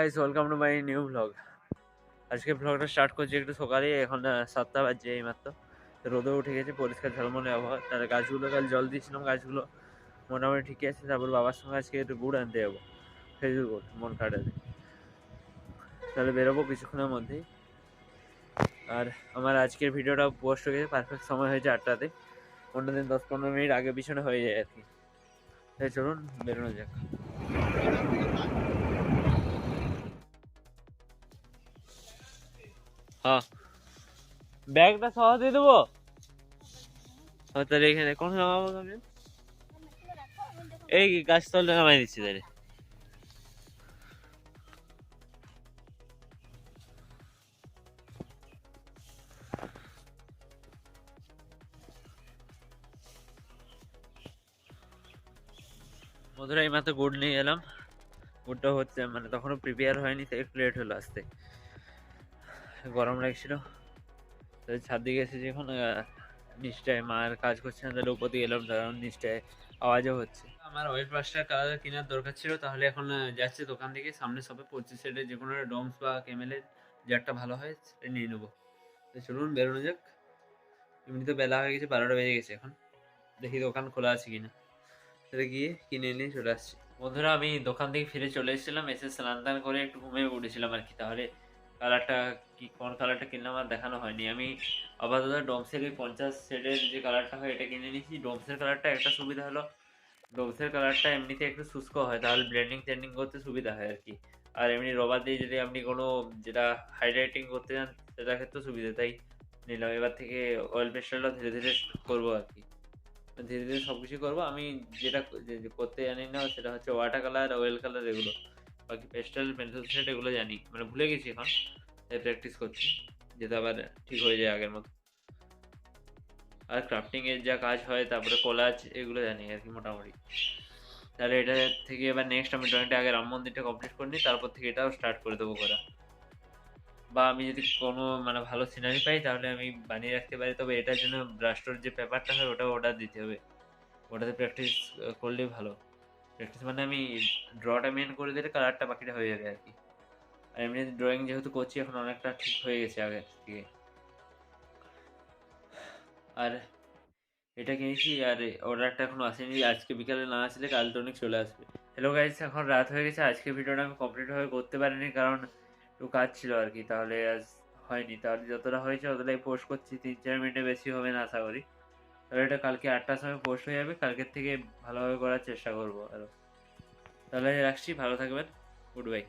Guys welcome to my new blog আজকে ব্লগটা start করছি একটু সকালে, এখন সাতটা বাজছে এই মাত্র। রোদে উঠে গেছে, পরিষ্কার ঝলমলে আবহাওয়া। তার গাছগুলো কাল জল দিয়েছিলাম, গাছগুলো মোটামুটি ঠিকই আছে। তারপর বাবার সঙ্গে আজকে একটু গুড় আনতে যাব, খেজুর গুড়, মন কাটাতে তাহলে বেরোবো কিছুক্ষণের মধ্যেই। আর আমার আজকের ভিডিওটা পোস্ট হয়ে গেছে পারফেক্ট সময় হয়েছে আটটাতে। অন্যদিন দশ পনেরো মিনিট আগে পিছনে হয়ে যায় আর কি। চলুন, বেরোনো যাক। হ্যাঁ। ব্যাগটা সহ দিয়ে দেবো? হ্যাঁ তাহলে এখানে কোন নামাবো আমি এই গাছ তলে নামাই দিচ্ছি তাহলে। বন্ধুরা এই মাত্র গুড় নিয়ে এলাম। গুড়টা হচ্ছে মানে তখনও প্রিপেয়ার হয়নি তাই একটু লেট হলো আসতে গরম লাগছিল। তো ছাদ দিকে এসেছি এখন নিচটায় মার কাজ করছে না তাহলে উপর দিকে এলাম কারণ নিচটায় আওয়াজও হচ্ছে। আমার ওয়েট ব্রাশটার কালার কেনার দরকার ছিল তাহলে এখন যাচ্ছে দোকান থেকে সামনে সবে পঁচিশ সেটের যে কোনো ডমস বা কেমেলের যে একটা ভালো হয় সেটা নিয়ে নেব। তো চলুন বেরোনো যাক। এমনি তো বেলা হয়ে গেছে বারোটা বেজে গেছে এখন। দেখি দোকান খোলা আছে কিনা। তাহলে গিয়ে কিনে নিয়ে চলে আসছি। বন্ধুরা আমি দোকান থেকে ফিরে চলে এসেছিলাম এসে স্নান টান করে একটু ঘুমিয়ে উঠেছিলাম আর কি তাহলে কালারটা কি, কোন কালারটা কিনলাম আর দেখানো হয়নি। আমি আপাতত ডোমসের ওই পঞ্চাশ শেডের যে কালারটা হয় এটা কিনে নিয়েছি। ডোমসের কালারটা একটা সুবিধা হলো ডোমসের কালারটা এমনিতে একটু শুষ্ক হয়, তাহলে ব্লেন্ডিং টেন্ডিং করতে সুবিধা হয় আর কি। আর এমনি রবার দিয়ে যদি আপনি কোনো যেটা হাইলাইটিং করতে চান, সেটার ক্ষেত্রে সুবিধা। তাই নিলাম। এবার থেকে অয়েল পেস্টালটা ধীরে ধীরে করব আর কি। ধীরে ধীরে সব কিছু করব। আমি যেটা করতে জানি না, সেটা হচ্ছে ওয়াটার কালার অয়েল কালার এগুলো। বাকি পেস্টাল পেন্সিল সেট এগুলো জানি। মানে ভুলে গেছি এখন। তাই প্র্যাকটিস করছি। যাতে আবার ঠিক হয়ে যায় আগের মতো। আর ক্রাফটিং এর যা কাজ হয়, তারপরে কোলাজ এগুলো জানি আর কি মোটামুটি। তাহলে এটা থেকে এবার নেক্সট আমি ড্রয়িংটা আগে রাম মন্দিরটা কমপ্লিট করে নিই, তারপর থেকে এটাও স্টার্ট করে দেবো করা বা আমি যদি কোনো মানে ভালো সিনারি পাই, তাহলে আমি বানিয়ে রাখতে পারি। তবে এটার জন্য ব্রাস্টোর যে পেপারটা হয় ওটা অর্ডার দিতে হবে। ওটাতে প্র্যাকটিস করলেই ভালো। প্র্যাকটিস মানে আমি ড্রটা মেন করে দিলে কালারটা বাকিটা হয়ে যাবে আর কি আর এমনি ড্রয়িং যেহেতু করছি, এখন অনেকটা ঠিক হয়ে গেছে আগের থেকে। আর এটা কিনেছি, আর অর্ডারটা এখনও আসেনি। আজকে বিকালে না আসলে কাল টনিক চলে আসবে। হ্যালো গাইজ এখন রাত হয়ে গেছে। আজকে ভিডিওটা আমি কমপ্লিটভাবে করতে পারিনি, কারণ একটু কাজ ছিল আর কি তাহলে আজ হয়নি। তাহলে যতটা হয়েছে ততটাই পোস্ট করছি। তিন চার মিনিটে বেশি হবে না, আশা করি। তাহলে এটা কালকে আটটার সময় পোস্ট হয়ে যাবে, কালকের থেকে ভালোভাবে করার চেষ্টা করব আরও তাহলে রাখছি, ভালো থাকবেন গুড বাই